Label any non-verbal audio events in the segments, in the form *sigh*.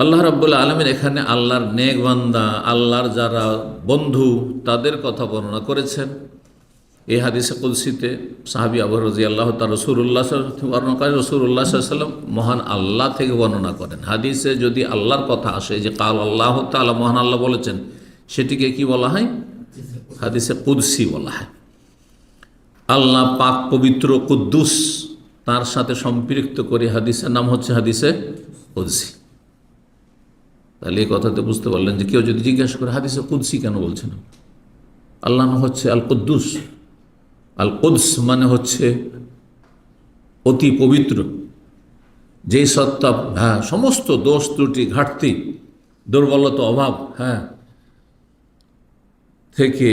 আল্লাহ রাব্বুল আলমিন এখানে আল্লাহর নেক বান্দা, আল্লাহর যারা বন্ধু, তাদের কথা বর্ণনা করেছেন। এই হাদিসে কুলসিতে সাহাবি আবু রাজি আল্লাহ তার রসুল্লাহ বর্ণনা করেন রসুল্লাহ সাল্লাম মহান আল্লাহ থেকে বর্ণনা করেন। হাদিসে যদি আল্লাহর কথা আসে যে কাল আল্লাহ তালা মহান আল্লাহ বলেছেন, সেটিকে কি বলা হয়? হাদিসে কুদ্সি বলা হয়। আল্লাহ পাক পবিত্র কুদ্দুস তার সাথে সম্পৃক্ত করে হাদিসের নাম হচ্ছে হাদিসে কুদ্সি। তাহলে এই কথাতে বুঝতে পারলেন যে কেউ যদি জিজ্ঞাসা করে, হাদিসে কুদ্সি কেন বলছেন আল্লাহ নাম হচ্ছে আল কুদ্দুস আল কুদ্স মানে হচ্ছে অতি পবিত্র। যেই সত্তা হ্যাঁ সমস্ত দোষ, ত্রুটি, ঘাটতি, দুর্বলতা, অভাব হ্যাঁ থেকে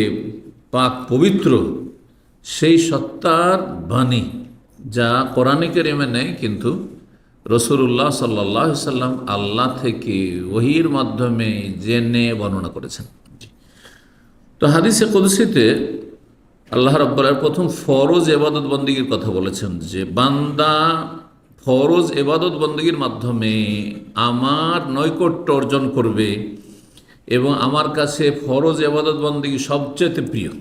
পাক পবিত্র, সেই সত্তার বাণী যা কোরআনিকের এমে নেই, কিন্তু রসুল্লাহ সাল্লাহ সাল্লাম আল্লাহ থেকে ওহির মাধ্যমে জেনে বর্ণনা করেছেন। তো হাদিসে কুদসিতে আল্লাহ রব্বুল্লাহ প্রথম ফরজ এবাদত বন্দীগীর কথা বলেছেন যে, বান্দা ফরজ এবাদত বন্দীগীর মাধ্যমে আমার নৈকট্য অর্জন করবে এবং আমার কাছে ফরজ এবাদত বন্দীগী সবচেয়ে প্রিয়।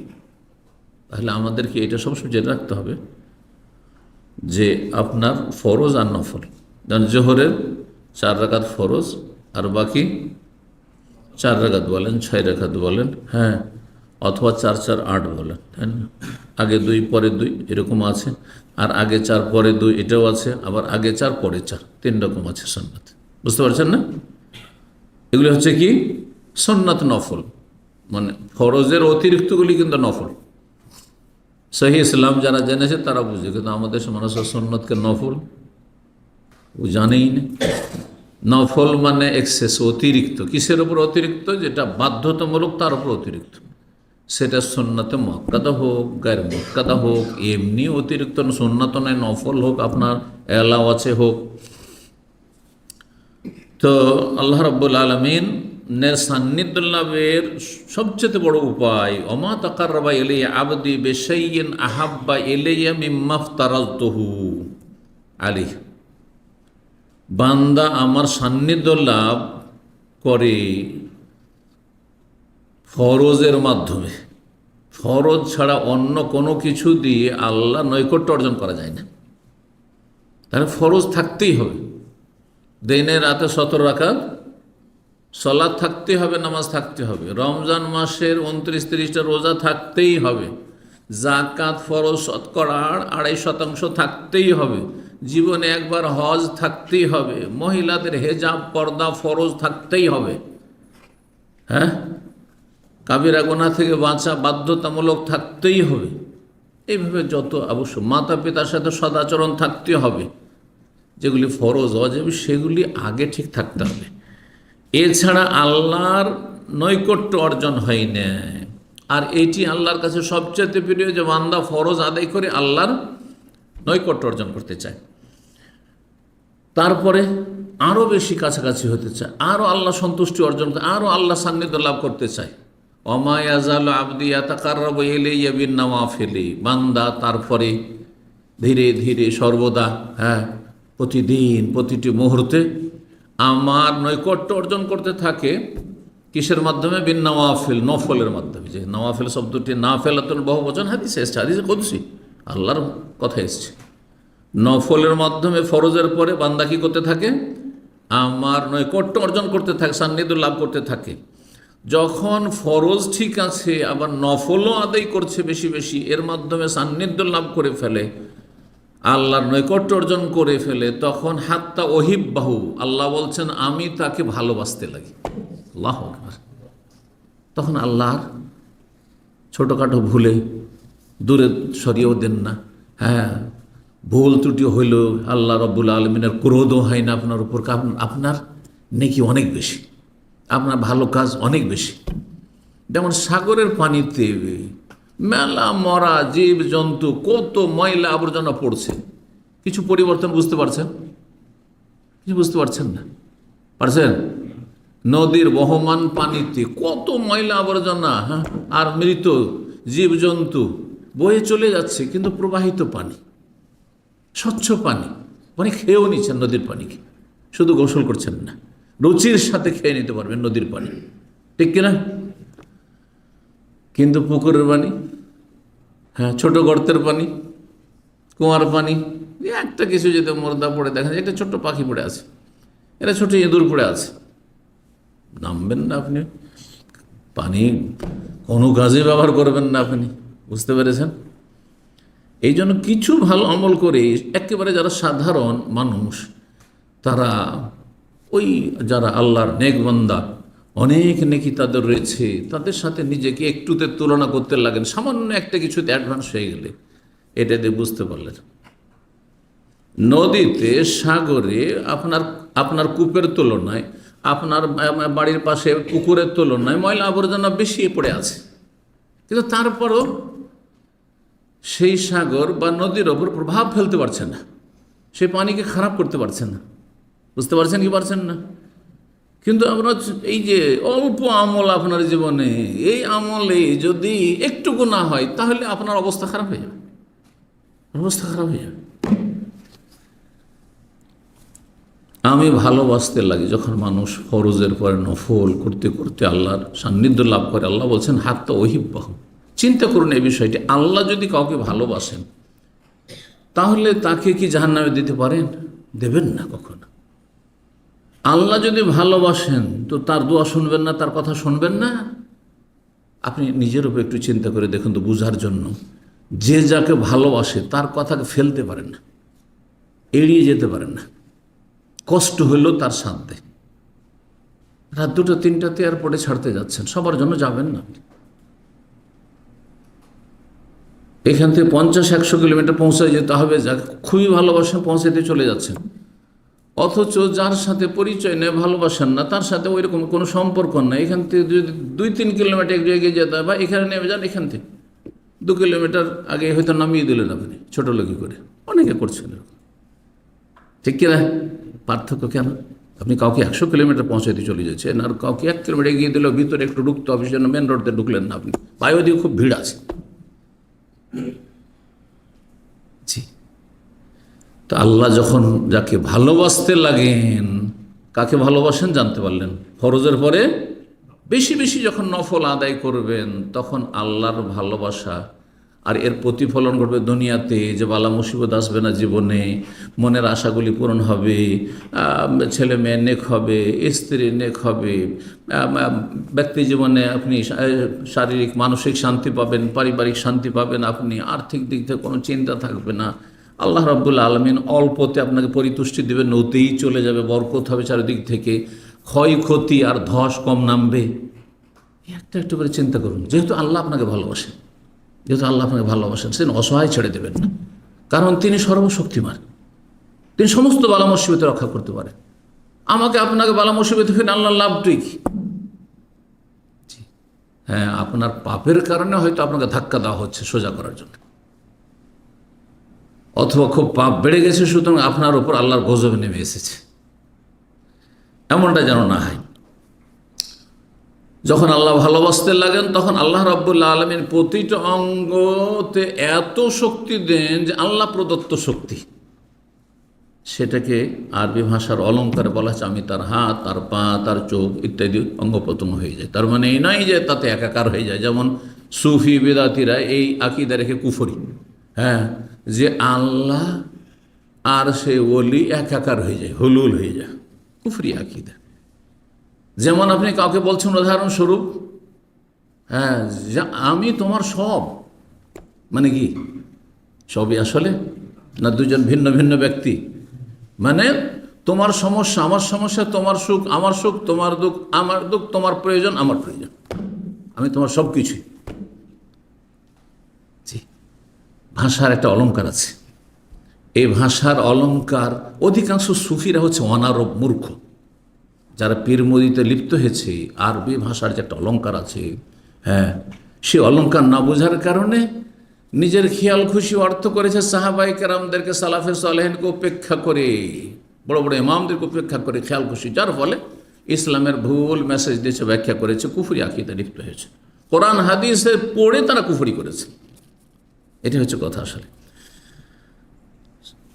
তাহলে আমাদেরকে এটা সবসময় জেনে রাখতে হবে যে, আপনার ফরজ আর নফল। যেমন জোহরের চার রাকাত ফরজ, আর বাকি চার রাকাত বলেন, ছয় রাকাত বলেন হ্যাঁ অথবা চার চার আট বলেন, তাই না? আগে দুই, পরে দুই, এরকম আছে। আর আগে চার, পরে দুই, এটাও আছে, আবার আগে চার, পরে চার, তিন রকম আছে সন্ন্যত বুঝতে পারছেন না? এগুলি হচ্ছে কি? সন্ন্যত নফল। মানে ফরজের অতিরিক্তগুলি কিন্তু নফল। সহি ইসলাম যারা জেনেছে তারা বুঝে, কিন্তু আমাদের মানুষ সন্ন্যতকে নফল ও জানেই না। নফল মানে এক্সেস অতিরিক্ত। কিসের ওপর অতিরিক্ত? যেটা বাধ্যতামূলক, তার উপর অতিরিক্ত। সেটা সন্ন্যতে মক্কাদা হোক গায়ের মক্কাদা হোক, এমনি অতিরিক্ত সন্ন্যত নয়, নফল হোক, আপনার এলাও আছে হোক। তো আল্লাহ রব্বুল আলমিন নের সান্নিধ্য সবচেয়ে বড় উপায় অমা তাকারবা এলে আবদি বেসাইন আহাব্বা এলেয়া মিম্মাফ তারাজতহু আলী বান্দা আমার সান্নিধ্য লাভ করে ফরজের মাধ্যমে। ফরজ ছাড়া অন্য কোনো কিছু দিয়ে আল্লাহ নৈকট্য অর্জন করা যায় না। তাহলে ফরজ থাকতেই হবে। দিনে রাতে সতেরো রাখাত সলাদ থাকতে হবে, নামাজ থাকতে হবে। রমজান মাসের উনত্রিশ তিরিশটা রোজা থাকতেই হবে। জাকাত ফরজ শতকরার আড়াই শতাংশ থাকতেই হবে। জীবনে একবার হজ থাকতেই হবে। মহিলাদের হেজাব, পর্দা, ফরজ থাকতেই হবে। হ্যাঁ? কাবিরা গোনা থেকে বাঁচা বাধ্যতামূলক থাকতেই হবে। এইভাবে যত অবশ্য মাতা পিতার সাথে সদাচরণ থাকতে হবে। যেগুলি ফরজ, অজেব, সেগুলি আগে ঠিক থাকতে হবে। এছাড়া আল্লাহর নৈকট্য অর্জন হয় না। আর এটি আল্লাহর কাছে সবচেয়ে প্রিয় যে বান্দা ফরজ আদায় করে আল্লাহর নৈকট্য অর্জন করতে চায়। তারপরে আরও বেশি কাছাকাছি হতে চায় আরও আল্লাহ সন্তুষ্টি অর্জন করতে আরও আল্লাহ সান্নিধ্য লাভ করতে চায়। অমায়াজাল আবদি আতাকারব এলে ইয়াবিন নামা ফেলে বান্দা তারপরে ধীরে ধীরে সর্বদা হ্যাঁ প্রতিদিন, প্রতিটি মুহূর্তে আমার নৈকট্য অর্জন করতে থাকে কিসের মাধ্যমে? বিন নওয়াফিল, নফলের মাধ্যমে। যে নওয়াফিল শব্দটি না ফেলাতুল বহু বচন হাদিসে এসছে, হাদিসে কদছি আল্লাহর কথা এসছে। নফলের মাধ্যমে ফরজের পরে বান্দা কি করতে থাকে? আমার নৈকট্য অর্জন করতে থাকে, সান্নিধ্য লাভ করতে থাকে। যখন ফরজ ঠিক আছে, আবার নফলও আদায় করছে বেশি বেশি, এর মাধ্যমে সান্নিধ্য লাভ করে ফেলে, আল্লাহর নৈকট্য অর্জন করে ফেলে, তখন হাত্তা বাহু আল্লাহ বলছেন, আমি তাকে ভালোবাসতে লাগি। আল্লাহ তখন আল্লাহর ছোটোখাটো ভুলে, দূরে সরিয়েও দেন না। হ্যাঁ ভুল ত্রুটি হইল আল্লাহ রব্বুল আলমিনের ক্রোধও হয় না আপনার উপর, কারণ আপনার নেকি অনেক বেশি, আপনার ভালো কাজ অনেক বেশি। যেমন সাগরের পানিতে মেলা মরা জীব জন্তু, কত ময়লা আবর্জনা পড়ছে। কিছু পরিবর্তন বুঝতে পারছেন? কিছু বুঝতে পারছেন না? পারছেন? নদীর বহমান পানিতে কত ময়লা আবর্জনা হ্যাঁ? আর মৃত জীবজন্তু বয়ে চলে যাচ্ছে, কিন্তু প্রবাহিত পানি। স্বচ্ছ পানি পানি খেয়েও নিচ্ছেন নদীর পানিকে। শুধু গোসল করছেন না, রুচির সাথে খেয়ে নিতে পারবেন নদীর পানি। ঠিক কিনা? কিন্তু পুকুরের পানি হ্যাঁ ছোট গর্তের পানি, কুয়ার পানি একটা কিছু যদি মর্দা পড়ে দেখেন, একটা ছোট্ট পাখি পড়ে আছে, এটা ছোট ইঁদুর পড়ে আছে। নামবেন না আপনি, পানি কোনো কাজে ব্যবহার করবেন না আপনি, বুঝতে পেরেছেন? এই জন্য কিছু ভালো আমল করে একেবারে যারা সাধারণ মানুষ, তারা ওই যারা আল্লাহর নেক বান্দা, অনেক নেকি তাদের রয়েছে, তাদের সাথে নিজেকে একটুতে তুলনা করতে লাগেন। সামান্য একটা কিছুতে অ্যাডভান্স হয়ে গেলে এটা দিয়ে বুঝতে পারলেন। নদীতে, সাগরে, আপনার আপনার কূপের তুলনায়, আপনার বাড়ির পাশে পুকুরের তুলনায় ময়লা আবর্জনা বেশি পড়ে আছে। কিন্তু তারপরও সেই সাগর বা নদীর ওপর প্রভাব ফেলতে পারছে না। সে পানিকে খারাপ করতে পারছে না। বুঝতে পারছেন কি পারছেন না? কিন্তু আপনার এই যে অল্প আমল আপনার জীবনে, এই আমলে যদি একটুকু না হয়, তাহলে আপনার অবস্থা খারাপ হয়ে যাবে। অবস্থা খারাপ হয়ে যাবে। আমি ভালোবাসতে লাগি যখন মানুষ ফরজের পরে নফল করতে করতে আল্লাহর সান্নিধ্য লাভ করে। আল্লাহ বলছেন হাত তো ওহিব্বাহ চিন্তা করুন এই বিষয়টি। আল্লাহ যদি কাউকে ভালোবাসেন, তাহলে তাকে কি জাহান্নামে দিতে পারেন? দেবেন না কখনো। আল্লাহ যদি ভালোবাসেন, তো তার দোয়া শুনবেন না, তার কথা শুনবেন না। আপনি নিজের উপর একটু চিন্তা করে দেখুন তো বুঝার জন্য। যে যাকে ভালোবাসে, তার কথাকে ফেলতে পারেন না, এড়িয়ে যেতে পারেন না। কষ্ট হইলেও তার সাথে। রাত দুটো, তিনটাতে এয়ারপোর্টে ছাড়তে যাচ্ছেন, সবার জন্য যাবেন না আপনি। এখান থেকে পঞ্চাশ, একশো কিলোমিটার পৌঁছায় যেতে হবে যাকে খুবই ভালোবাসেন পৌঁছাতে চলে যাচ্ছেন। অথচ যার সাথে পরিচয় নেই, ভালোবাসেন না, তার সাথে ওই রকম কোনো সম্পর্ক নাই। এখান থেকে যদি দুই, তিন কিলোমিটার একটু এগিয়ে যেতে হয় বা এখানে নেমে যান, এখান থেকে। দু কিলোমিটার আগে হয়তো নামিয়ে দিলেন আপনি, ছোটো লোকি করে। অনেকে করছেন। ঠিক কিনা পার্থক্য কেন? আপনি কাউকে একশো কিলোমিটার পৌঁছাইতে চলে যাচ্ছেন, আর কাউকে এক কিলোমিটার এগিয়ে দিলেও ভিতরে একটু ঢুকতে হবে সেজন্য মেন রোডতে ঢুকলেন না আপনি। বায়ু দিয়ে খুব ভিড় আছে। *clears throat* জি। তো আল্লাহ যখন যাকে ভালোবাসতে লাগেন, কাকে ভালোবাসেন জানতে পারলেন। ফরজের পরে বেশি বেশি যখন নফল আদায় করবেন, তখন আল্লাহর ভালোবাসা আর এর প্রতিফলন ঘটবে দুনিয়াতে, যে বালা মুসিবত আসবে না জীবনে, মনের আশাগুলি পূরণ হবে ছেলে মেয়ে নেক হবে, স্ত্রী নেক হবে ব্যক্তি জীবনে আপনি শারীরিক, মানসিক শান্তি পাবেন, পারিবারিক শান্তি পাবেন আপনি, আর্থিক দিক থেকে কোনো চিন্তা থাকবে না। আল্লাহ রাব্বুল আলমিন অল্পতে আপনাকে পরিতুষ্টি দেবে নতেই চলে যাবে, বরকত হবে চারিদিক থেকে। ক্ষয়ক্ষতি আর ধস কম নামবে। একটা একটু করে চিন্তা করুন, যেহেতু আল্লাহ আপনাকে ভালোবাসেন। যেহেতু আল্লাহ আপনাকে ভালোবাসেন সেদিন অসহায় ছেড়ে দেবেন না। কারণ তিনি সর্বশক্তিমান। তিনি সমস্ত বালা মুসিবতে রক্ষা করতে পারেন। আমাকে আপনাকে বালা মুসিবতে ফিরে আল্লাহ লাভটি কি হ্যাঁ আপনার পাপের কারণে হয়তো আপনাকে ধাক্কা দেওয়া হচ্ছে সোজা করার জন্য। অথবা খুব পাপ বেড়ে গেছে, সুতরাং আপনার উপর আল্লাহর গজবে নেমে এসেছে। এমনটা যেন না হয়। যখন আল্লাহ ভালোবাসতে লাগেন, তখন আল্লাহ রাব্বুল্লাহ আলমীর প্রতিটা অঙ্গতে এত শক্তি দেন যে আল্লাহ প্রদত্ত শক্তি। সেটাকে আরবি ভাষার অলঙ্কারে বলা হচ্ছে, আমি তার হাত, তার পা, তার চোখ, ইত্যাদি অঙ্গ হয়ে যায়। তার মানে এই নয় যে তাতে একাকার হয়ে যায়। যেমন সুফি বেদাতিরা এই আকিদা রেখে কুফরি। হ্যাঁ যে আল্লাহ আর সে ওলি একাকার হয়ে যায়, হলুল হয়ে যায়। কুফরি আকিদা। যেমন আপনি কাউকে বলছেন উদাহরণস্বরূপ হ্যাঁ আমি তোমার সব মানে কি? সবই আসলে? না দুজন ভিন্ন ভিন্ন ব্যক্তি? মানে তোমার সমস্যা, আমার সমস্যা, তোমার সুখ, আমার সুখ, তোমার দুঃখ, আমার দুঃখ, তোমার প্রয়োজন, আমার প্রয়োজন। আমি তোমার সব কিছুই জি ভাষার একটা অলঙ্কার আছে। এই ভাষার অলঙ্কার অধিকাংশ সুফিরা হচ্ছে অনারব মূর্খ। যারা পীর মোদিতে লিপ্ত হয়েছে, আরবি ভাষার যে একটা অলঙ্কার আছে হ্যাঁ সে অলঙ্কার না বোঝার কারণে নিজের খেয়াল খুশি অর্থ করেছে সাহাবাই কেরামদেরকে সালাফে সালেহনকে উপেক্ষা করে, বড় বড় ইমামদেরকে উপেক্ষা করে খেয়াল খুশি। যার ফলে ইসলামের ভুল মেসেজ দিয়েছে ব্যাখ্যা করেছে, কুফুরি আকিতে লিপ্ত হয়েছে। কোরআন, হাদিসে পড়ে তারা কুফুরি করেছে। এটা হচ্ছে কথা আসলে।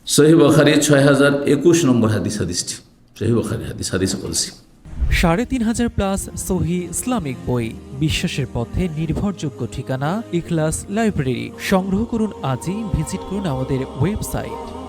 সহি বখারি ছয় হাজার একুশ নম্বর হাদিস, হাদিসটি। সহি ওখানে হাদিস বলছি সাড়ে তিন হাজার প্লাস সহি ইসলামিক বই, বিশ্বাসের পথে নির্ভরযোগ্য ঠিকানা ইখলাস লাইব্রেরি সংগ্রহ করুন আজই ভিজিট করুন আমাদের ওয়েবসাইট